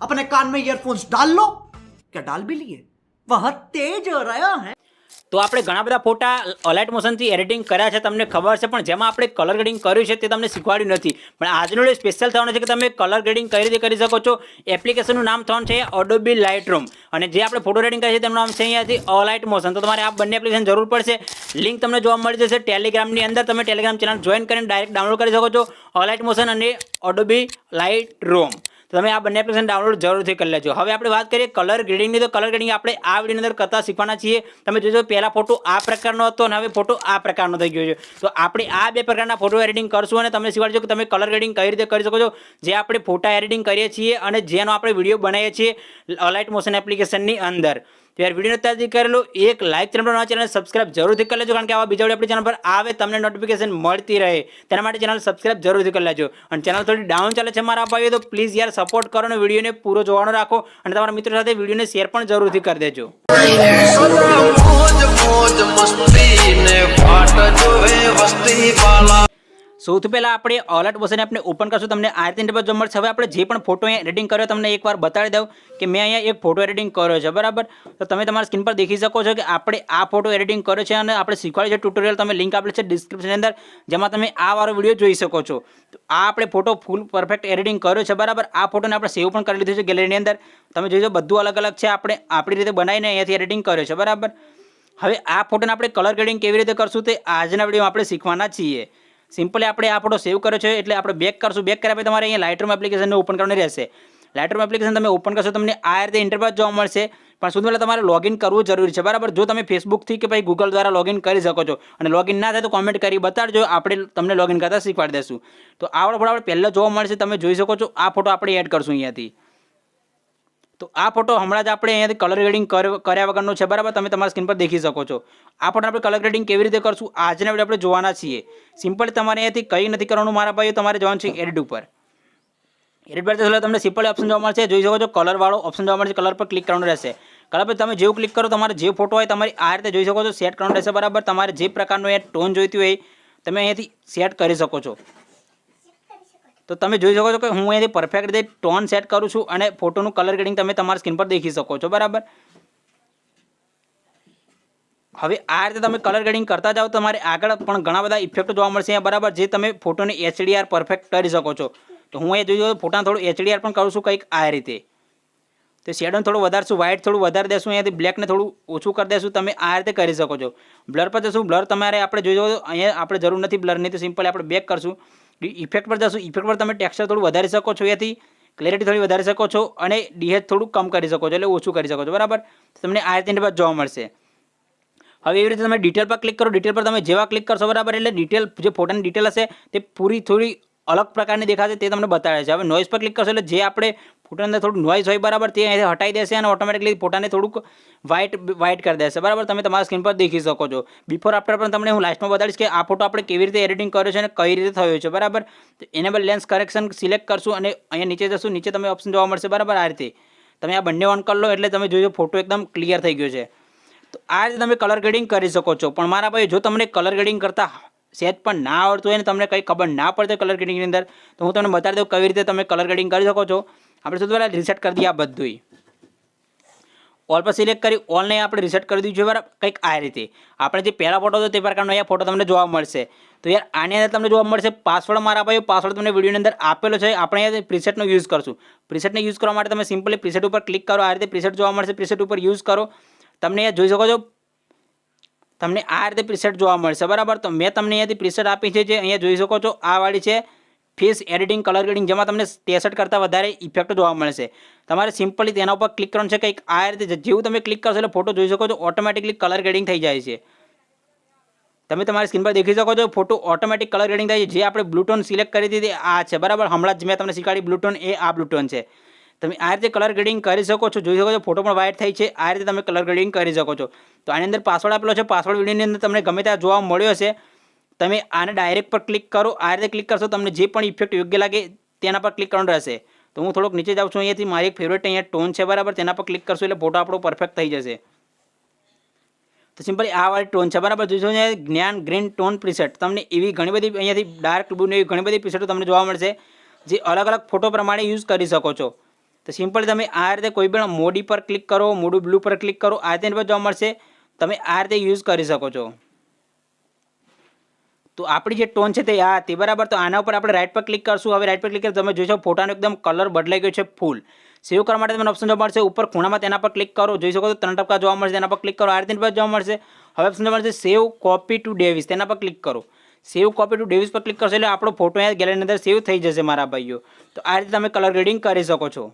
अपने कान में ईयरफोन्स डाल लो क्या डाल भी लिए वह तेज हो रहा है તો આપણે ઘણા બધા ફોટા અલાઇટ મોશનથી એડિટિંગ કર્યા છે તમને ખબર છે પણ જેમાં આપણે કલર ગ્રેડિંગ કર્યું છે તે તમને શીખવાડ્યું નથી પણ આજનો વિડીયો સ્પેશિયલ થવાનો છે કે તમે કલર ગ્રેડિંગ કઈ રીતે કરી શકો છો એપ્લિકેશનનું નામ થવાનું છે ઓડોબી લાઇટ રૂમ અને જે આપણે ફોટો રેડિંગ કરીએ છીએ તેમનું નામ છે અહીંયાથી અલાઇટ મોશન તો તમારે આ બંને એપ્લિકેશન જરૂર પડશે લિંક તમને જોવા મળી જશે ટેલિગ્રામની અંદર તમે ટેલિગ્રામ ચેનલ જોઈન કરીને ડાયરેક્ટ ડાઉનલોડ કરી શકો છો અલાઇટ મોશન અને ઓડોબી લાઇટ રૂમ તો તમે આ બંને એપ્લિકેશન ડાઉનલોડ જરૂરથી કરી લેજો. હવે આપણે વાત કરીએ કલર ગ્રેડિંગની તો કલર ગ્રેડિંગ આપણે આ વિડીયોની અંદર કરતા શીખવાના છીએ. તમે જોજો પહેલાં ફોટો આ પ્રકારનો હતો અને હવે ફોટો આ પ્રકારનો થઈ ગયો છે. તો આપણે આ બે પ્રકારના ફોટો એડિટિંગ કરશું અને તમને શીખવાડજો કે તમે કલર ગ્રેડિંગ કઈ રીતે કરી શકો છો. જે આપણે ફોટા એડિટિંગ કરીએ છીએ અને જેનો આપણે વીડિયો બનાવીએ છીએ અલાઇટ મોશન એપ્લિકેશનની અંદર. યાર વીડિયો અત્યારથી કરેલો એક લાઇક ચેનલ પર ચેનલ સબસ્ક્રાઇબ જરૂરથી કરી લેજો કારણ કે આવા બીજા આપણી ચેનલ પર આવે તમને નોટિફિકેશન મળતી રહે. તેના માટે ચેનલ સબસ્ક્રાઇબ જરૂરથી કરી લેજો. અને ચેનલ થોડી ડાઉન ચાલે છે મારા ભાઈઓ, તો પ્લીઝ યાર સપોર્ટ કરો અને વિડીયોને પૂરો જોવાનો રાખો. અને તમારા મિત્રો સાથે વિડીયોને શેર પણ જરૂરથી કરી દેજો. સૌથી પહેલાં આપણે ઓલર્ટ બસને આપણે ઓપન કરશું. તમને આ રીતે ઇન્ટરફેસ જોવા મળશે. હવે આપણે જે પણ ફોટો અહીંયા એડિટિંગ કર્યો તમને એકવાર બતાવી દઉં કે મેં અહીંયા એક ફોટો એડિટિંગ કર્યો છે. બરાબર? તો તમે તમારા સ્ક્રીન પર દેખી શકો છો કે આપણે આ ફોટો એડિટિંગ કર્યો છે અને આપણે શીખવાડ્યું છે. ટ્યુટોરિયલ તમે લિંક આપેલી છે ડિસ્ક્રિપ્શનની અંદર, જેમાં તમે આ વાળો વીડિયો જોઈ શકો છો. તો આ આપણે ફોટો ફૂલ પરફેક્ટ એડિટિંગ કર્યો છે. બરાબર? આ ફોટોને આપણે સેવ પણ કરી લીધું છે ગેલેરીની અંદર. તમે જોઈશો બધું અલગ અલગ છે. આપણે આપણી રીતે બનાવીને અહીંયાથી એડિટિંગ કર્યો છે. બરાબર? હવે આ ફોટોને આપણે કલર ગ્રેડિંગ કેવી રીતે કરશું તે આજના વિડીયોમાં આપણે શીખવાના છીએ. સિમ્પલી આપણે આ ફોટો સેવ કર્યો છે, એટલે આપણે બેક કરશું. બેક કર્યા પછી તમારે અહીંયા લાઇટરૂમ એપ્લિકેશનને ઓપન કરવાની રહેશે. લાઇટરૂમ એપ્લિકેશન તમે ઓપન કરશો, તમને આ રીતે ઇન્ટરફેસ જોવા મળશે. પણ સૌથી પહેલાં તમારે લોગિન કરવું જરૂરી છે. બરાબર? જો તમે ફેસબુકથી કે ભાઈ ગૂગલ દ્વારા લોગિન કરી શકો છો અને લોગિન ના થાય તો કોમેન્ટ કરી બતાડજો. આપણે તમને લોગિન કરતાં શીખવાડી દઈશું તો આવડો ફોટો આપણે પહેલાં જોવા મળશે. તમે જોઈ શકો છો. આ ફોટો આપણે એડ કરશું અહીંયાથી. તો આ ફોટો હમણાં જ આપણે અહીંયાથી કલર ગ્રેડિંગ કર્યા વગરનો છે, બરાબર? તમે તમારા સ્ક્રીન પર દેખી શકો છો. આ ફોટો આપણે કલર ગ્રેડિંગ કેવી રીતે કરશું? આજના વીડિયો આપણે જોવાના છીએ. સિમ્પલ તમારે અહીંયાથી કંઈ નથી કરવાનું મારા ભાઈઓ તમારે જવાનું છે એડિટ ઉપર. એડિટ પર તમને સિમ્પલ ઓપ્શન જોવા મળશે. જોઈ શકો છો કલરવાળો ઓપ્શન જોવા મળશે કલર પર ક્લિક કરવાનું રહેશે. કલર પર તમે જેવું ક્લિક કરો, તમારે જે ફોટો હોય તમારી આ રીતે જોઈ શકો છો સેટ કરવાનું રહેશે, બરાબર? તમારે જે પ્રકારનો એ ટોન જોઈતી હોય તમે અહીંયાથી સેટ કરી શકો છો. તો તમે જોઈ શકો છો કે હું અહીંયાથી પરફેક્ટ રીતે ટોન સેટ કરું છું અને ફોટોનું કલર ગ્રેડિંગ તમે તમારા સ્ક્રીન પર દેખી શકો છો, બરાબર? હવે આ રીતે તમે કલર ગ્રેડિંગ કરતા જાઓ તમારે આગળ પણ ઘણા બધા ઇફેક્ટ જોવા મળશે અહીંયા, બરાબર? જે તમે ફોટોને એચડીઆર પરફેક્ટ કરી શકો છો. તો હું અહીંયા જોઈ ફોટાને થોડું એચડીઆર પણ કરું છું કંઈક આ રીતે. તો શેડોને થોડું વધારશું વ્હાઇટ થોડું વધારે દેશું, અહીંયાથી બ્લેકને થોડું ઓછું કરી દેશું, તમે આ રીતે કરી શકો છો. બ્લર પર જશું બ્લર તમારે આપણે જોઈ જવું અહીંયા આપણે જરૂર નથી બ્લરની તો સિમ્પલ આપણે બેક કરશું. ઇફેક્ટ પર જશો. ઇફેક્ટ પર તમે ટેક્સચર થોડું વધારી શકો છો એથી ક્લેરિટી થોડી વધારી શકો છો અને ડીએચ થોડું કમ કરી શકો છો એટલે ઓછું કરી શકો છો. બરાબર? તમને આ રીતે બાદ જોવા મળશે. હવે એવી રીતે તમે ડિટેલ પર ક્લિક કરો. ડિટેલ પર તમે જેવા ક્લિક કરશો, બરાબર? એટલે ડિટેલ જે ફોટાની ડિટેલ હશે, તે પૂરી થોડી અલગ પ્રકારની દેખાશે તે તમને બતાવે છે. હવે નોઇઝ પર ક્લિક કરશો એટલે જે આપણે ફોટાની અંદર થોડું નોઇઝ હોય બરાબર તે અહીંથી હટાઈ દેશે અને ઓટોમેટિકલી ફોટાને થોડુંક વ્હાઇટ વ્હાઇટ કરી દેશે. બરાબર? તમે તમારા સ્ક્રીન પર દેખી શકો છો. બિફોર આફ્ટર પણ તમને હું લાસ્ટમાં બતાવીશ કે આ ફોટો આપણે કેવી રીતે એડિટિંગ કર્યો છે અને કઈ રીતે થયો છે. બરાબર? તો એનેબલ લેન્સ કરેક્શન સિલેક્ટ કરશું અને અહીંયા નીચે જશું. નીચે તમે ઓપ્શન જોવા મળશે. બરાબર? આ રીતે. તમે આ બંને ઓન કરી લો એટલે તમે જોજો ફોટો એકદમ ક્લિયર થઈ ગયો છે. તો આ રીતે તમે કલર ગ્રેડિંગ કરી શકો છો. પણ મારા ભાઈ, જો તમને કલર ગ્રેડિંગ કરતા સેટ પણ ના આવડતું હોય ને તમને કંઈ ખબર ના પડતી કલર ગ્રેડિંગની અંદર, તો હું તમને બતાવી દઉં કેવી રીતે તમે કલર ગ્રેડિંગ કરી શકો છો. આપણે સૌથી પહેલાં રિસેટ કરી દઈએ આ બધું ઓલ પર સિલેક્ટ કરી ઓલને આપણે રિસેટ કરી દીધું છે બરાબર? કંઈક આ રીતે. આપણે જે પહેલા ફોટો હતો તે પ્રકારનો અહીંયા ફોટો તમને જોવા મળશે. તો યાર, આની અંદર તમને જોવા મળશે પાસવર્ડ મારા ભાઈ પાસવર્ડ તમને વિડીયોની અંદર આપેલો છે. આપણે અહીંયા પ્રિસેટનો યુઝ કરશું. પ્રિસેટને યુઝ કરવા માટે તમે સિમ્પલી પ્રિસેટ ઉપર ક્લિક કરો. આ રીતે પ્રિસેટ જોવા મળશે. પ્રિસેટ ઉપર યુઝ કરો. તમને અહીંયા જોઈ શકો છો તમને આ રીતે પ્રિસેટ જોવા મળશે. બરાબર? તો મેં તમને અહીંયાથી પ્રિસેટ આપી છે જે અહીંયા જોઈ શકો છો. આ વાળી છે ફેસ એડિટિંગ કલર ગ્રેડિંગ જેમાં તમને ત્રેસઠ કરતાં વધારે ઇફેક્ટ જોવા મળશે. તમારે સિમ્પલી તેના ઉપર ક્લિક કરવાનું છે કંઈક આ રીતે જેવું તમે ક્લિક કરશો એટલે ફોટો જોઈ શકો છો ઓટોમેટિકલી કલર ગ્રેડિંગ થઈ જાય છે. તમે તમારી સ્ક્રીન પર દેખી શકો છો ફોટો ઓટોમેટિક કલર ગ્રેડિંગ થાય છે. જે આપણે બ્લુટોન સિલેક્ટ કરી દીધી, આ છે. બરાબર? હમણાં જ મેં તમને શીખવાડી બ્લુટોન એ આ બ્લુટોન છે. તમે આ રીતે કલર ગ્રેડિંગ કરી શકો છો. જોઈ શકો છો ફોટો પણ વાઇટ થઈ છે. આ રીતે તમે કલર ગ્રેડિંગ કરી શકો છો. તો આની અંદર પાસવર્ડ આપેલો છે. પાસવર્ડ વિડીયોની અંદર તમને ગમે ત્યાં જોવા મળ્યો હશે. તમે આને ડાયરેક્ટ પર ક્લિક કરો. આ રીતે ક્લિક કરશો, તમને જે પણ ઇફેક્ટ યોગ્ય લાગે તેના પર ક્લિક કરવાનું રહેશે. તો હું થોડોક નીચે જાઉં છું અહીંયાથી. મારી એક ફેવરેટ અહીંયા ટોન છે બરાબર. તેના પર ક્લિક કરશું એટલે ફોટો આપણો પરફેક્ટ થઈ જશે. તો સિમ્પલી આ વાળી ટોન છે બરાબર. જોઈશું શકો જ્ઞાન ગ્રીન ટોન પ્રિસેટ તમને એવી ઘણી બધી અહીંયાથી ડાર્ક બ્લુ એવી ઘણી બધી પ્રિસેટો તમને જોવા મળશે. જે અલગ અલગ ફોટો પ્રમાણે યુઝ કરી શકો છો. તો સિમ્પલ તમે આ રીતે કોઈ પણ મોડી પર ક્લિક કરો, મોડું બ્લુ પર ક્લિક કરો, આ પર જોવા મળશે. તમે આ રીતે યુઝ કરી શકો છો. તો આપણી જે ટોન છે તે આ હતી. બરાબર? તો આના ઉપર આપણે રાઈટ પર ક્લિક કરશું. હવે રાઈટ પર ક્લિક કરી તમે જોઈ શકો ફોટાનો એકદમ કલર બદલાઈ ગયો છે ફૂલ સેવ કરવા માટે તમને ઓપ્શન જોવા મળશે. ઉપર ખૂણામાં તેના પર ક્લિક કરો. જોઈ શકો તો ત્રણ ટપકા જોવા મળશે તેના પર ક્લિક કરો. આ રીતે જોવા મળશે. હવે ઓપ્શન જોવા મળશે સેવ કોપી ટુ ડેવિસ તેના પર ક્લિક કરો. સેવ કોપી ટુ ડેવિસ પર ક્લિક કરશો એટલે આપણો ફોટો અહીંયા ગેલેરીની અંદર સેવ થઈ જશે મારા ભાઈઓ. તો આ રીતે તમે કલર ગ્રેડિંગ કરી શકો છો.